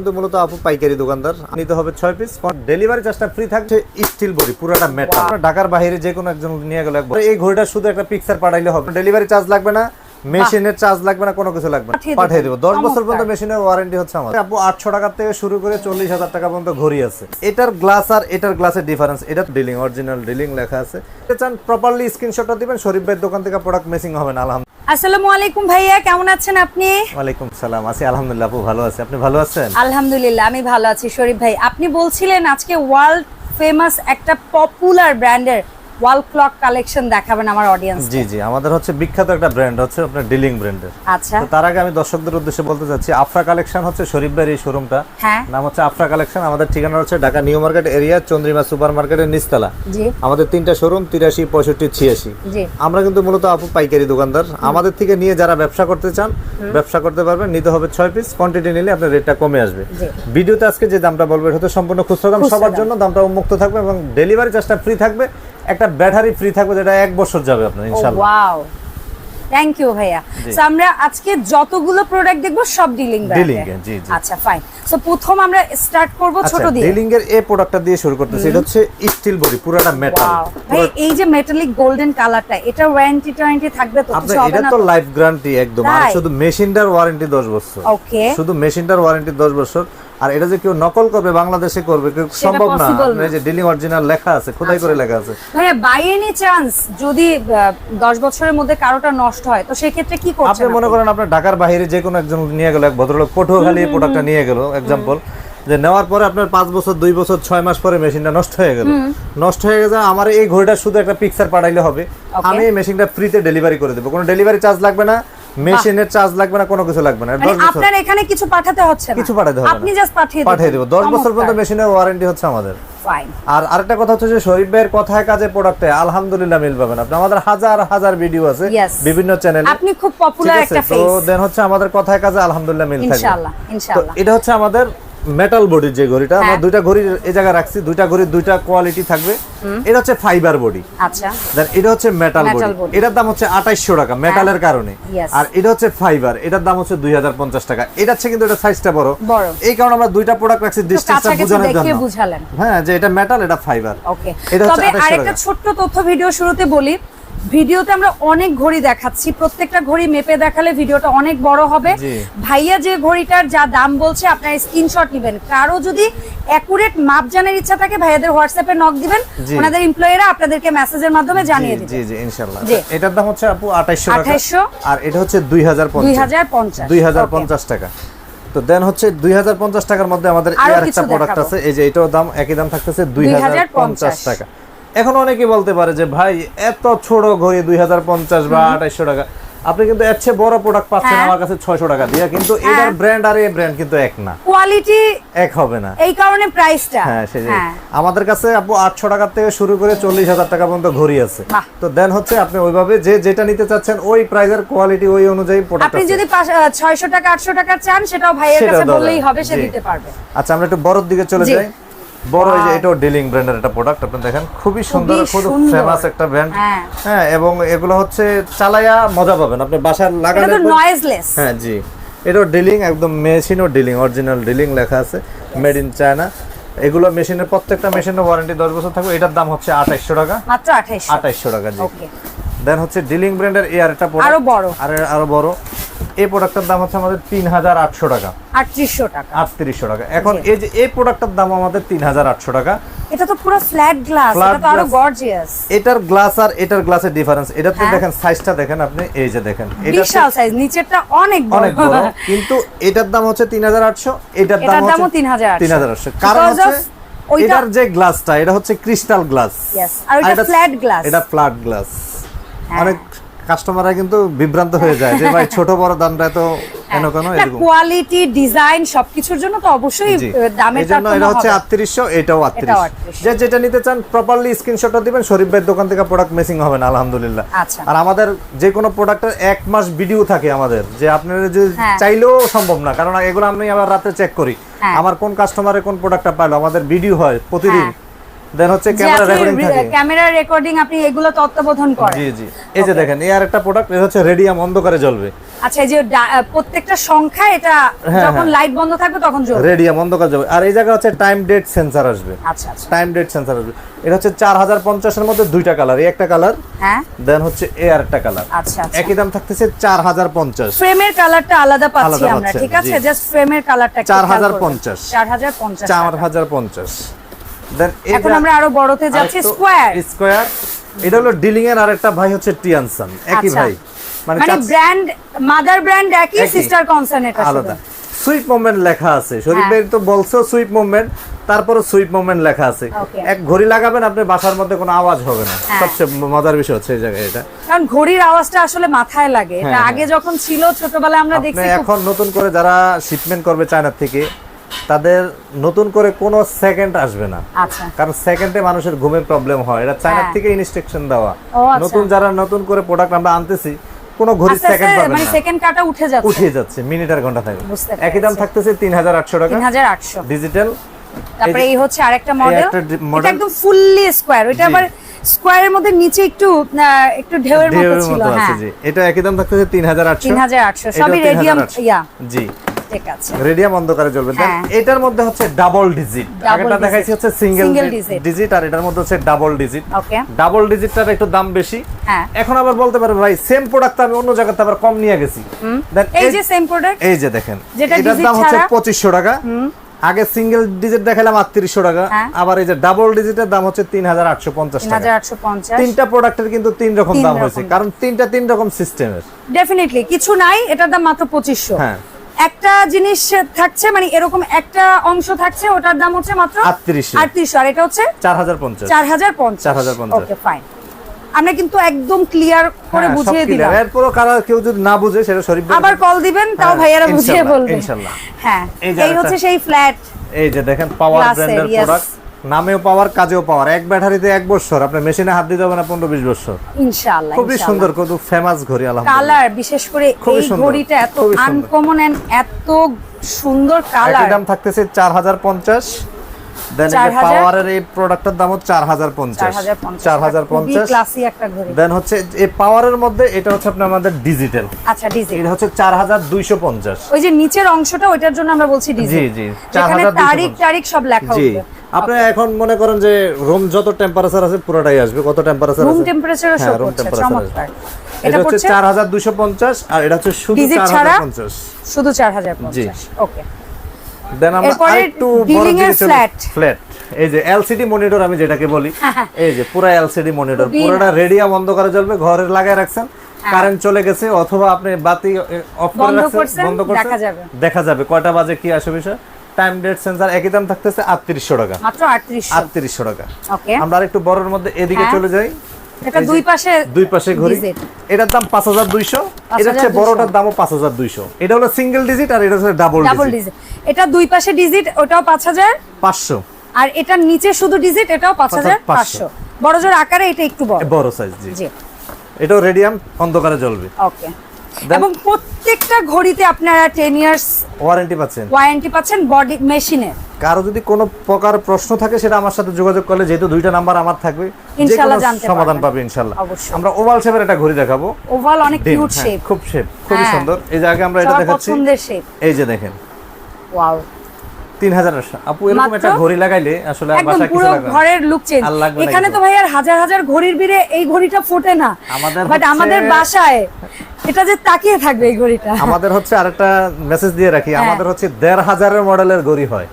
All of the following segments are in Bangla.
কিন্তু মূলত আপু পাইকারি দোকানদার। নিতে হবে ছয় পিস ডেলিভারি চার্জটা ফ্রি থাকছে স্টিল বডি পুরোটা মেটাল ঢাকার বাইরে যে কোনো একজন নিয়ে গেলে এই ঘড়িটা শুধু একটা পিকচার পাঠাইলে হবে। ডেলিভারি চার্জ লাগবে না মেশিনের চার্জ লাগবে না কোনো কিছু লাগবে না। পাঠিয়ে দেবো। দশ বছর পর্যন্ত মেশিনের ওয়ারেন্টি হচ্ছে আমাদের। আপু আটশো টাকার থেকে শুরু করে চল্লিশ হাজার টাকা পর্যন্ত ঘড়ি আছে। এটার গ্লাস আর এটার গ্লাসের ডিফারেন্স এটা ডিলিং অরিজিনাল ডিলিং লেখা আছে। চান প্রপারলি স্ক্রিনশটটা দিবেন। শরীফ ভাইয়ের দোকান থেকে প্রোডাক্ট মেসিং হবে না আলহামদুলিল্লাহ। আসসালামু আলাইকুম ভাইয়া কেমন আছেন আপনি? ওয়ালাইকুম সালাম আছি আলহামদুলিল্লাহ আপু ভালো আছে। আপনি ভালো আছেন? আলহামদুলিল্লাহ আমি ভালো আছি। শরীফ ভাই আপনি বলছিলেন আজকে ওয়ার্ল্ড ফেমাস একটা পপুলার ব্র্যান্ডের ওয়াল ক্লক কালেকশন দেখাবেন আমার অডিয়েন্স জি জি। আমাদের হচ্ছে বিখ্যাত একটা ব্র্যান্ড হচ্ছে আপনার ডিলিং ব্র্যান্ডের আচ্ছা। তো তার আগে আমি দর্শকদের উদ্দেশ্যে বলতে চাচ্ছি আফরা কালেকশন হচ্ছে শরীফ ভাইয়ের এই শোরুমটা হ্যাঁ। নাম হচ্ছে আফরা কালেকশন আমাদের ঠিকানা হচ্ছে Dhaka new market area Chandrima super মার্কেটের নিচতলা। জি। আমাদের তিনটা শোরুম তিরাশি পঁয়ষট্টি ছিয়াশি। জি। আমরা কিন্তু মূলত আপু পাইকারি দোকানদার। আমাদের থেকে নিয়ে যারা ব্যবসা করতে চান ব্যবসা করতে পারবেন নিতে হবে ছয় পিস কোয়ান্টিটি নিলে আপনার রেটটা কমে আসবে। জি। ভিডিওতে আজকে যে দামটা বলব এটা সম্পূর্ণ খুচরা দাম। সবার জন্য দামটা উন্মুক্ত থাকবে এবং ডেলিভারি চার্জটা ফ্রি থাকবে। একটা ব্যাটারি ফ্রি থাকবে যেটা এক বছর যাবে আপনার ইনশাল্লাহ ওয়াও থ্যাংক ইউ ভাইয়া। সো আমরা আজকে যতগুলো প্রোডাক্ট দেখব সব ডিলিং এ, জি, জি। আচ্ছা ফাইন সো প্রথম আমরা স্টার্ট করব ছোট আচ্ছা দিয়ে। ডিলিং এর এই প্রোডাক্টটা দিয়ে শুরু করতেছি এটা হচ্ছে স্টিল বডি পুরোটা মেটাল ভাই এই যে মেটালিক গোল্ডেন কালারটা এটা ওয়ারেন্টি টোয়েন্টি থাকবে তো কিছু হবে এটা তো লাইফ গ্যারান্টি একদম আর? শুধু মেশিনটার ওয়ারেন্টি 10 বছর। ওকে শুধু মেশিনটার ওয়ারেন্টি 10 বছর আর এটা যে কেউ নকল করবে বাংলাদেশে করবে সম্ভব না। এই যে ডিলিং অরিজিনাল লেখা আছে খোদাই আচ্ছা। করে লেখা আছে। ভাইয়া বাই এনি চান্স যদি আহ, দশ বছরের মধ্যে কারোটা নষ্ট হয় তো সেই ক্ষেত্রে কি আপনি মনে করেন আপনার ঢাকার বাইরে যে কোনো একজন নিয়ে গেল এক ভদ্রলোক পটুয়াখালী প্রোডাক্টটা নিয়ে গেল এক্সাম্পল যে নেওয়ার পরে আপনার পাঁচ বছর দুই বছর ছয় মাস পরে মেশিনটা নষ্ট হয়ে গেল। নষ্ট হয়ে গেছে আমার এই ঘড়িটা শুধু একটা পিকচার পাঠাইলে হবে। আমি এই মেশিনটা ফ্রিতে ডেলিভারি করে দেবো। কোনো ডেলিভারি চার্জ লাগবে না মেশিনের চার্জ লাগবে না কোনো কিছু লাগবে না। মানে আপনার এখানে কিছু পাঠাতে হচ্ছে না। কিছু পাঠাতে হবে। আপনি জাস্ট পাঠিয়ে পাঠিয়ে দেবো। দশ বছর পর্যন্ত মেশিনের ওয়ারেন্টি হচ্ছে আমাদের। ফাইন আর আরেকটা কথা হচ্ছে যে শরীফ ভাইয়ের কথায় কাজে প্রোডাক্টে আলহামদুলিল্লাহ মিল পাবেন আপনি। আমাদের হাজার হাজার ভিডিও আছে বিভিন্ন চ্যানেলে আপনি খুব পপুলার একটা ফেস তো দেন হচ্ছে আমাদের কথায় কাজে আলহামদুলিল্লাহ মিল থাকে ইনশাআল্লাহ তো ইনশাআল্লাহ। এটা হচ্ছে আমাদের মেটাল বডির যে ঘড়িটা আমরা হ্যাঁ। দুইটা ঘড়ি এই জায়গায় রাখছি দুইটা ঘড়ির দুইটা কোয়ালিটি থাকবে। এটা হচ্ছে ফাইবার বডি আচ্ছা। দেন এটা হচ্ছে মেটাল বডি এটার দাম হচ্ছে আঠাইশশো টাকা মেটালের কারণে। আর এটা হচ্ছে ফাইবার এটার দাম হচ্ছে দুই হাজার পঞ্চাশ টাকা। এটা হচ্ছে কিন্তু এটা সাইজটা বড়। বড়। এই কারণে আমরা দুইটা প্রোডাক্ট রাখছি ডিস্টেন্সটা বোঝানোর জন্য। হ্যাঁ যে এটা মেটাল এটা ফাইবার ওকে এটা হচ্ছে তবে আরেকটা টাকা। ছোট্ট তথ্য ভিডিও শুরুতে বলি ভিডিওতে আমরা অনেক ঘড়ি দেখাচ্ছি। প্রত্যেকটা ঘড়ি মেপে দেখালে ভিডিওটা অনেক বড় হবে। ভাইয়া যে ঘড়িটার যা দাম বলছে আপনার স্ক্রিনশট নেবেন। কারও যদি অ্যাকুরেট মাপ জানার ইচ্ছা থাকে ভাইয়াদের হোয়াটসঅ্যাপে নক দিবেন। ওনাদের এমপ্লয়িরা আপনাদেরকে মেসেজের মাধ্যমে জানিয়ে দিবে। জি জি। ইনশাআল্লাহ। এটার দাম হচ্ছে আপু 2800 টাকা। 2800 আর এটা হচ্ছে 2050 দুই হাজার পঞ্চাশ। 2050 টাকা। তো দেন হচ্ছে 2050 টাকার মধ্যে আমাদের আরও আর একটা কিছু প্রোডাক্ট আছে। এই যে এটাও দাম একই দাম থাকতেছে 2050 2050 টাকা। এখন অনেকে বলতে পারে যে ভাই এত ছোট ঘড়ি 2050 বা 2800 টাকা। আপনি কিন্তু এর চেয়ে বড় প্রোডাক্ট পাচ্ছেন হ্যাঁ। আমার কাছে 600 টাকা দিয়ে। কিন্তু হ্যাঁ। এটার ব্র্যান্ড আর এই ব্র্যান্ড কিন্তু এক না। কোয়ালিটি এক হবে না। এই কারণে প্রাইসটা হ্যাঁ সেটাই হ্যাঁ। আমাদের কাছে আপু আটশো টাকার থেকে শুরু করে চল্লিশ হাজার টাকা পর্যন্ত ঘড়ি আছে। তো দেন হচ্ছে আপনি ওইভাবে যে যেটা নিতে চাচ্ছেন ওই প্রাইজের কোয়ালিটি ওই অনুযায়ী প্রোডাক্ট আপনি যদি ছয়শো টাকা আটশো টাকা চান সেটাও ভাইয়ের কাছে বললেই হবে সে দিতে পারবে। আচ্ছা আমরা একটু বড়র দিকে চলে যাই। বড় এই যে. এটাও ডিলিং ব্র্যান্ডের একটা প্রোডাক্ট আপনি দেখেন খুবই সুন্দর খুব ফেমাস একটা ব্র্যান্ড হ্যাঁ। এবং এগুলো হচ্ছে চালায়া মজা পাবেন। আপনি বাসার এটা লাগালে নয়েজলেস হ্যাঁ জি। এটাও ডিলিং একদম মেশিনও ডিলিং অরিজিনাল ডিলিং লেখা আছে মেড ইন চায়না এগুলো মেশিনের প্রত্যেকটা মেশিনের ওয়ারেন্টি দশ বছর থাকবে। এটার দাম হচ্ছে আঠাইশশো টাকা। মাত্র আঠাইশ আঠাইশশো টাকা জি। দেন হচ্ছে ডিলিং ব্র্যান্ডের এই আরেকটা আরও বড়। আর আরও বড়। এই প্রোডাক্টের দাম হচ্ছে আমাদের তিন হাজার আটশো টাকা। আটত্রিশশো টাকা। আটত্রিশশো টাকা। এখন এই যে এই প্রোডাক্টের দাম আমাদের তিন হাজার আটশো টাকা। এটা তো পুরো ফ্ল্যাট গ্লাস এটা তো আরও গর্জিয়াস এটার গ্লাস আর এটার গ্লাসের ডিফারেন্স এটাতে হ্যাঁ। দেখেন সাইজটা দেখেন আপনি এই যে দেখেন। এটা বিশাল সাইজ নিচেরটা অনেক বড়। অনেক বড়। কিন্তু এটার দাম হচ্ছে তিন হাজার আটশো এটার দাম হচ্ছে 3800 তিন হাজার আটশো। কারণ Because হচ্ছে এটার যে গ্লাসটা এটা হচ্ছে ক্রিস্টাল গ্লাস আর ওইটা flat glass। এটা ফ্ল্যাট গ্লাস। অনেক কাস্টমাররা কিন্তু বিভ্রান্ত হয়ে যায় যে ভাই ছোট বড় দামটা তো কেন কেন এরকম কোয়ালিটি ডিজাইন সবকিছুর জন্য তো অবশ্যই দামের জন্য এটা হচ্ছে তারতম্য হবে। আটত্রিশশো এটাও 3800 যে যেটা নিতে চান প্রপারলি স্ক্রিনশটটা দিবেন শরীফ ভাইয়ের দোকান থেকে প্রোডাক্ট মিসিং হবে না আলহামদুলিল্লাহ আচ্ছা। আর আমাদের যে কোনো প্রোডাক্টের এক মাস ভিডিও থাকে আমাদের যে আপনারা যদি হ্যাঁ। চাইলেও সম্ভব না কারণ এগুলো আমি আবার রাতে চেক করি হ্যাঁ। আমার কোন কাস্টমারে কোন প্রোডাক্টটা পাইলো আমাদের ভিডিও হয় প্রতিদিন হ্যাঁ। দেন হচ্ছে ক্যামেরা রেকর্ডিং থাকে। ক্যামেরা রেকর্ডিং আপনি এগুলো তত্ত্বাবধান করেন। জি জি। এই যে দেখেন এই আরেকটা প্রোডাক্ট এটা হচ্ছে রেডিয়াম অন্ধকারে জ্বলবে। আচ্ছা এই যে প্রত্যেকটা সংখ্যা এটা হ্যাঁ, যখন হ্যাঁ। লাইট বন্ধ থাকবে তখন জ্বলবে। রেডিয়াম অন্ধকারে জ্বলবে। আর এই জায়গা হচ্ছে টাইম ডেট সেন্সর আসবে। আচ্ছা আচ্ছা। টাইম ডেট সেন্সর আসবে। এটা হচ্ছে 4050 এর মধ্যে দুইটা কালার এই একটা কালার হ্যাঁ। দেন হচ্ছে এ আর একটা কালার আচ্ছা, আচ্ছা একই দাম থাকতেছে 4050 ফ্রেমের কালারটা আলাদা পাচ্ছি আমরা ঠিক আছে? জাস্ট ফ্রেমের কালারটা 4050 4050 4050 দেন এখন আমরা আরও বড়তে যাচ্ছি স্কোয়ার স্কোয়ার এটা হলো ডিলিং এর আরেকটা ভাই হচ্ছে টিয়ানসান একই আচ্ছা। ভাই। মানে মানে ব্র্যান্ড মাদার ব্র্যান্ড একই। সিস্টার কনসার্ন এটা আলাদা। সুইপ মুভমেন্ট লেখা আছে। শরীফ হ্যাঁ। ভাই তো বলছো সুইপ মুভমেন্ট তারপরে সুইপ মুভমেন্ট লেখা আছে। এক ঘড়ি লাগাবেন আপনি বাসার মধ্যে কোনো আওয়াজ হবে না। হ্যাঁ। সবচেয়ে মজার বিষয় হচ্ছে এই জায়গায় এটা। কারণ ঘড়ির আওয়াজটা আসলে মাথায় লাগে। এটা হ্যাঁ, আগে যখন ছিল ছোটবেলায় আমরা দেখছি এখন নতুন করে যারা শিপমেন্ট করবে চায়না থেকে তাদের নতুন করে কোনো সেকেন্ড আসবে না। আচ্ছা। কারণ সেকেন্ডে মানুষের ঘুমের প্রবলেম হয়। এটা চায়না হ্যাঁ। থেকে ইনস্ট্রাকশন দেওয়া। আচ্ছা। নতুন যারা নতুন করে প্রোডাক্ট আমরা আনতেছি কোনো ঘড়ি সেকেন্ড পাবেন মানে না। সেকেন্ড কাটা উঠে যাচ্ছে। উঠে যাচ্ছে মিনিট আর ঘণ্টা থাকে একই দাম থাকতেছে তিন হাজার আটশো টাকা। তিন হাজার আটশো। ডিজিটাল তারপরে এই হচ্ছে আরেকটা মডেল এটা একদম ফুললি স্কোয়ার জি। আবার স্কোয়ারের মধ্যে নিচে একটু একটু ঢেউয়ের মতো ছিল হ্যাঁ। এটা একই দাম থাকতেছে তিন হাজার আটশো। তিন হাজার আটশো। সবই রেডিয়াম ইয়া। জি। ঠিক আছে। রেডিয়াম অন্ধকারে জ্বলবে। হ্যাঁ। এটার মধ্যে হচ্ছে ডাবল ডিজিট digit। দেখাইছি হচ্ছে সিঙ্গেল ডিজিট আর এটার মধ্যে হচ্ছে ডাবল ডিজিট ওকে ডাবল ডিজিটটার একটু দাম বেশি। হ্যাঁ। এখন আবার বলতে পারবে ভাই সেম প্রোডাক্ট আমি অন্য জায়গাতে আবার কম নিয়ে গেছি। এই যে সেম প্রোডাক্ট এই যে দেখেন এটার দাম হচ্ছে ছাড়া? পঁচিশশো টাকা। আগে সিঙ্গেল ডিজিট দেখালাম আটত্রিশশো টাকা। হ্যাঁ। আবার এই যে ডাবল ডিজিটের দাম হচ্ছে তিন হাজার আটশো পঞ্চাশ তিনটা প্রোডাক্টের কিন্তু তিন রকম দাম হয়েছে কারণ তিনটা তিন রকম সিস্টেমের ডেফিনেটলি কিছু নাই এটার দাম মাত্র পঁচিশশো। হ্যাঁ। একটা জিনিস থাকছে মানে এরকম একটা অংশ থাকছে ওটার দাম হচ্ছে মাত্র 38 আটত্রিশশো আর এটা হচ্ছে চার হাজার পঞ্চাশ। চার হাজার পঞ্চাশ। হাজার পঞ্চাশ। ফাইন আমরা কিন্তু একদম ক্লিয়ার করে হ্যাঁ, বুঝিয়ে। দিলাম। এরপর কারা কেউ যদি না বুঝে সেটা শরীফ আবার কল দিবেন তাও হ্যাঁ, ভাইয়ারা বুঝিয়ে বলবে। বলবেন হ্যাঁ এই হচ্ছে সেই ফ্ল্যাট এই যে দেখেন পাওয়ার ব্র্যান্ডের প্রোডাক্ট নামেও পাওয়ার কাজেও পাওয়ার। এক ব্যাটারিতে এক বছর আপনার মেশিনে হাত দিতে হবে না পনেরো বিশ বছর। ইনশাআল্লাহ খুবই সুন্দর কত ফেমাস ঘড়ি আলহামদুলিল্লাহ। কালার বিশেষ করে এই ঘড়িটা এত আনকমন এন্ড এত সুন্দর কালার দাম থাকতেছে চার হাজার পঞ্চাশ। দেন পাওয়ারের এই প্রোডাক্টটার দাম হচ্ছে চার হাজার পঞ্চাশ। চার হাজার পঞ্চাশ। দেন হচ্ছে এই পাওয়ারের মধ্যে এটা হচ্ছে আপনার আমাদের ডিজিটাল আচ্ছা ডিজাইন এটা হচ্ছে চার হাজার দুইশো পঞ্চাশ। ওই যে নিচের অংশটা ওইটার জন্য আমরা বলছি ডিজাইন জি, জি, যেখানে 4250 তারিখ তারিখ সব লেখা আপনি এখন মনে করেন যে রুম যত টেম্পারেচার আছে পুরোটাই আসবে কত টেম্পারেচার রুম আছে? শো হ্যাঁ, করছে চমৎকার। এটা হচ্ছে পড়ছে চার হাজার দুইশো পঞ্চাশ আর এটা হচ্ছে শুধু শুধু ওকে। দেন আমরা আরেকটু বড় এর জিনিসের ফ্ল্যাট এই যে এলসিডি মনিটর আমি যেটাকে বলি এই যে পুরো এলসিডি মনিটর পুরোটা রেডিয়াম অন্ধকারে জ্বলবে ঘরে লাগায় রাখছেন কারেন্ট চলে গেছে অথবা আপনি বাতি অফ করে রাখছেন বন্ধ করছেন দেখা যাবে। দেখা যাবে। কয়টা বাজে কি আসে বিষয়? টাইম ডেট সেন্সার একই দাম থাকতেছে আটত্রিশশো টাকা। মাত্র আটত্রিশশো। আটত্রিশশো টাকা। ওকে আমরা আরেকটু বড়র মধ্যে এদিকে হ্যাঁ। চলে যাই। এটা দুই পাশে দুই পাশে ঘড়ি। এটার দাম পাঁচ হাজার দুইশো। এটা হচ্ছে বড়টার দামও পাঁচ হাজার দুইশো। এটা হলো সিঙ্গেল ডিজিট আর এটা হচ্ছে ডাবল ডাবল ডিজিট এটা দুই পাশে ডিজিট ওটাও পাঁচ হাজার। পাঁচশো। আর এটার নিচে শুধু ডিজিট এটাও পাঁচ হাজার পাঁচশো। বড় জোর আকারে এটা একটু বড়। বড় সাইজ জি। জি। এটাও রেডিয়াম অন্ধকারে জ্বলবে। ওকে এবং প্রত্যেকটা ঘড়িতে আপনারা 10 ইয়ার্স ওয়ারেন্টি পাচ্ছেন। ওয়ারেন্টি পাচ্ছেন বডি মেশিনে কারও যদি কোনো প্রকার প্রশ্ন থাকে সেটা আমার সাথে যোগাযোগ করলে যেহেতু দুইটা নাম্বার আমার থাকবে ইনশাআল্লাহ জানতে সমাধান। পাবে ইনশাআল্লাহ অবশ্যই। আমরা ওভাল শেপের একটা ঘড়ি দেখাবো। ওভাল অনেক কিউট হ্যাঁ, শেপ খুব শেপ খুবই হ্যাঁ। সুন্দর। এই যে আগে আমরা এটা দেখাচ্ছি পছন্দের শেপ এই যে দেখেন। ওয়াও তিন হাজার আপু এরকম একটা ঘড়ি লাগাইলে আসলে একদম পুরো ঘরের লুক চেঞ্জ আর লাগবে না এখানে তো ভাই আর হাজার হাজার ঘড়ির ভিড়ে এই ঘড়িটা ফোটে না। আমাদের বাট হচ্ছে- আমাদের বাসায় এটা যে তাকিয়ে থাকবে এই ঘড়িটা। আমাদের হচ্ছে আরেকটা মেসেজ দিয়ে রাখি। হ্যাঁ। আমাদের হচ্ছে দেড় হাজারের মডেলের ঘড়ি হয়।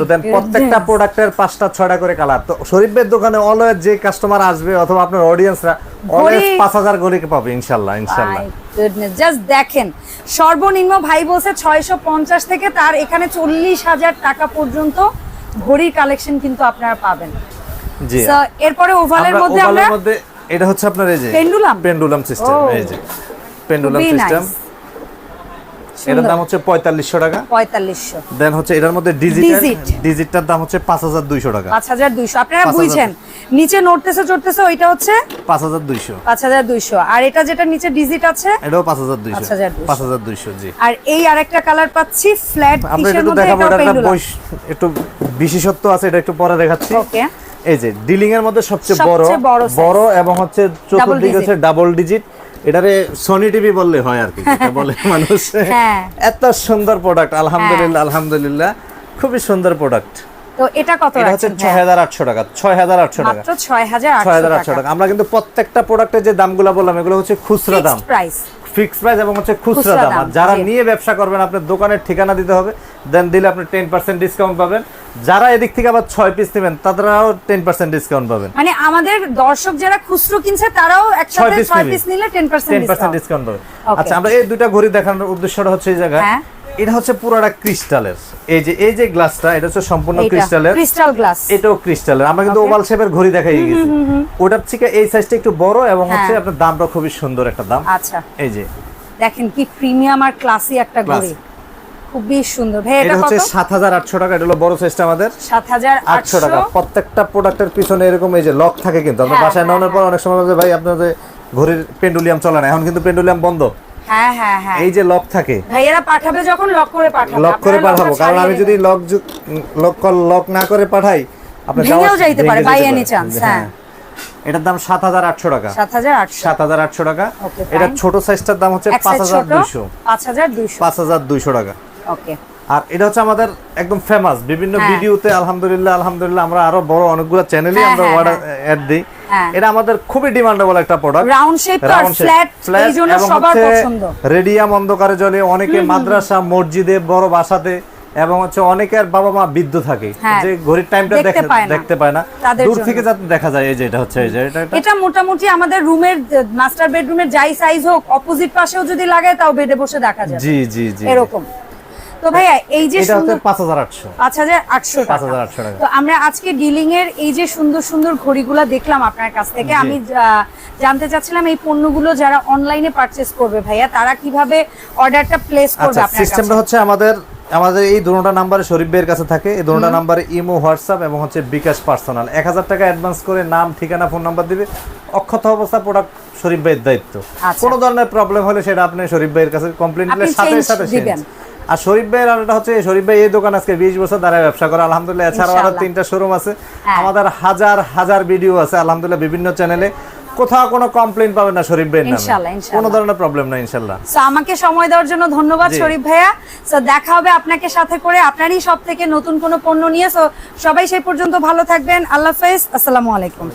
তো দেন প্রত্যেকটা প্রোডাক্টের পাঁচটা ছয়টা করে কালার তো শরীফের দোকানে অলওয়েজ যে কাস্টমার আসবে অথবা আপনার অডিয়েন্সরা অলওয়েজ পাঁচ হাজার পাবে ইনশাল্লাহ ইনশাল্লাহ জাস্ট দেখেন সর্বনিম্ন ভাই বলছে ছয়শো পঞ্চাশ থেকে তার এখানে চল্লিশ হাজার টাকা পর্যন্ত ঘড়ির কালেকশন কিন্তু আপনারা পাবেন জি এরপরে ওভালের মধ্যে আমরা এটা হচ্ছে আপনার এই যে Pendulum? Pendulum system. এই যে পেন্ডুলাম সিস্টেম। এটার দাম হচ্ছে পঁয়তাল্লিশশো টাকা। পঁয়তাল্লিশশো। দেন হচ্ছে এটার মধ্যে ডিজিট। ডিজিটটার দাম হচ্ছে পাঁচ হাজার দুইশো টাকা। পাঁচ হাজার দুইশো। আপনারা বুঝছেন নিচে নড়তেছে চড়তেছে ওইটা হচ্ছে পাঁচ হাজার দুইশো। পাঁচ হাজার দুইশো। আর এটা যেটা নিচে ডিজিট আছে? এটাও পাঁচ হাজার দুইশো। পাঁচ হাজার দুইশো। জি। আর এই আরেকটা কালার পাচ্ছি ফ্ল্যাট আমরা একটু দেখাবো এটা একটা বিশেষত্ব আছে এটা একটু পরে দেখাচ্ছি। ওকে এই যে ডিলিং এর মধ্যে সবচেয়ে বড় বড় এবং হচ্ছে চতুর্দিকে। হচ্ছে ডাবল ডিজিট এটারে সোনি টিভি বললে হয় আর কি বলে মানুষ। হ্যাঁ। এত সুন্দর প্রোডাক্ট আলহামদুলিল্লাহ আলহামদুলিল্লাহ খুবই সুন্দর প্রোডাক্ট তো এটা কত এটা হচ্ছে রাখছেন ছয় হাজার আটশো টাকা ছয় হাজার আটশো টাকা। মাত্র ছয় হাজার আটশো টাকা। আমরা কিন্তু প্রত্যেকটা প্রোডাক্টের যে দামগুলো বললাম এগুলো হচ্ছে খুচরা দাম। প্রাইস ফিক্স প্রাইস এবং হচ্ছে খুচরা দাম। আর যারা নিয়ে ব্যবসা করবেন আপনার দোকানের ঠিকানা দিতে হবে দেন দিলে আপনি টেন পার্সেন্ট ডিসকাউন্ট পাবেন। যারা এদিক থেকে আবার ছয় পিস নেবেন তারাও টেন পার্সেন্ট ডিসকাউন্ট পাবেন। মানে আমাদের দর্শক যারা খুচরো কিনছে তারাও একসাথে ছয় পিস নিলে টেন পার্সেন্ট ডিসকাউন্ট পাবেন আচ্ছা আমরা এই দুইটা ঘড়ি দেখানোর উদ্দেশ্যটা হচ্ছে এই জায়গায়। হ্যাঁ। এটা হচ্ছে পুরোটা ক্রিস্টালের। এই যে এই যে গ্লাসটা এটা হচ্ছে সম্পূর্ণ ক্রিস্টালের। Crystal glass. এটাও ক্রিস্টালের। আমরা কিন্তু. ওভাল শেপের ঘড়ি দেখাই গেছি। ওটার থেকে এই সাইজটা একটু বড় এবং হচ্ছে হ্যাঁ। আপনার দামটা খুবই সুন্দর একটা দাম। আচ্ছা। এই যে। দেখেন কি প্রিমিয়াম আর ক্লাসি একটা ঘড়ি। খুবই সুন্দর। ভাই এটা হচ্ছে টাকা এটা হলো বড় সাইজটা আমাদের। সাত হাজার আটশো? টাকা। প্রত্যেকটা প্রোডাক্টের পিছনে এরকম এই যে লক থাকে কিন্তু। আপনার হ্যাঁ, বাসায় হ্যাঁ, পর অনেক সময় বলে, ভাই আপনাদের ঘড়ির পেন্ডুলিয়াম চলে না। এখন কিন্তু পেন্ডুলিয়াম বন্ধ। হ্যাঁ হ্যাঁ হ্যাঁ। এই যে লক থাকে। ভাইয়েরা পাঠাবে যখন লক করে পাঠাবে। লক করে পাঠাবো। কারণ আমি যদি লক লক লক না করে পাঠাই যাইতে পারে, হ্যাঁ। এটার দাম সাত হাজার আটশো টাকা। সাত হাজার আটশো। টাকা। এটা ছোট সাইজটার দাম হচ্ছে পাঁচ হাজার দুইশো। পাঁচ হাজার দুইশো টাকা। ওকে আর এটা হচ্ছে আমাদের একদম ফেমাস বিভিন্ন হ্যাঁ। ভিডিওতে আলহামদুলিল্লাহ আলহামদুলিল্লাহ আমরা আরও বড় অনেকগুলো চ্যানেলই হ্যাঁ, আমরা হ্যাঁ, অর্ডার অ্যাড দিই। হ্যাঁ। এটা আমাদের খুবই ডিমান্ডেবল একটা প্রোডাক্ট রাউন্ড শেপ আর ফ্ল্যাট এই জন্য সবার পছন্দ। রেডিয়াম অন্ধকারে জ্বলে অনেকে মাদ্রাসা মসজিদে বড় বাসাতে এবং হচ্ছে অনেকের বাবা মা বৃদ্ধ থাকে। হ্যাঁ। যে ঘড়ির টাইমটা দেখতে দেখে পায় না। দেখতে পায় না। দূর থেকে যাতে দেখা যায় এই যে এটা হচ্ছে এই যে এটা এটা মোটামুটি আমাদের রুমের মাস্টার বেডরুমের যাই সাইজ হোক অপোজিট পাশেও যদি লাগায় তাও বেডে বসে দেখা যাবে। জি জি জি। এরকম। তো ভাইয়া এই যে এটা হচ্ছে সুন্দর পাঁচ হাজার আটশো। পাঁচ হাজার আটশো পাঁচ টাকা। তো আমরা আজকে ডিলিং এর এই যে সুন্দর সুন্দর ঘড়িগুলো দেখলাম আপনার কাছ থেকে। আমি জানতে চাচ্ছিলাম এই পণ্যগুলো যারা অনলাইনে পারচেজ করবে ভাইয়া তারা কীভাবে অর্ডারটা প্লেস করবে আচ্ছা আপনার সিস্টেমটা হচ্ছে আমাদের আমাদের এই দুটোটা নাম্বারে শরীফ ভাইয়ের কাছে থাকে। এই দুটোটা নাম্বারে ইমো হোয়াটসঅ্যাপ এবং হচ্ছে বিকাশ পার্সোনাল। এক হাজার টাকা অ্যাডভান্স করে নাম ঠিকানা ফোন নাম্বার দিবে। অক্ষত অবস্থা প্রোডাক্ট শরীফ ভাইয়ের দায়িত্ব। আচ্ছা। কোনো ধরনের প্রবলেম হলে সেটা আপনি শরীফ ভাইয়ের কাছে কমপ্লেন দিলে সাথে সাথে। আর শরীফ ভাইয়ের আরেকটা হচ্ছে শরীফ ভাই এই দোকান আজকে বিশ বছর দ্বারা ব্যবসা করে। আলহামদুলিল্লাহ এছাড়াও আরও তিনটা শোরুম আছে। হ্যাঁ। আমাদের হাজার হাজার ভিডিও আছে আলহামদুলিল্লাহ বিভিন্ন চ্যানেলে কোথাও কোনো কমপ্লেন পাবেন না শরীফ ভাইয়ের ইনশাআল্লাহ, কোনো ধরনের প্রবলেম না ইনশাল্লাহ সো আমাকে সময় দেওয়ার জন্য ধন্যবাদ শরীফ ভাইয়া। সো দেখা হবে আপনাকে সাথে করে। আপনারই সব থেকে নতুন কোনো পণ্য নিয়ে। সো সবাই সেই পর্যন্ত ভালো থাকবেন। আল্লাহ হাফেজ। আসসালামু আলাইকুম।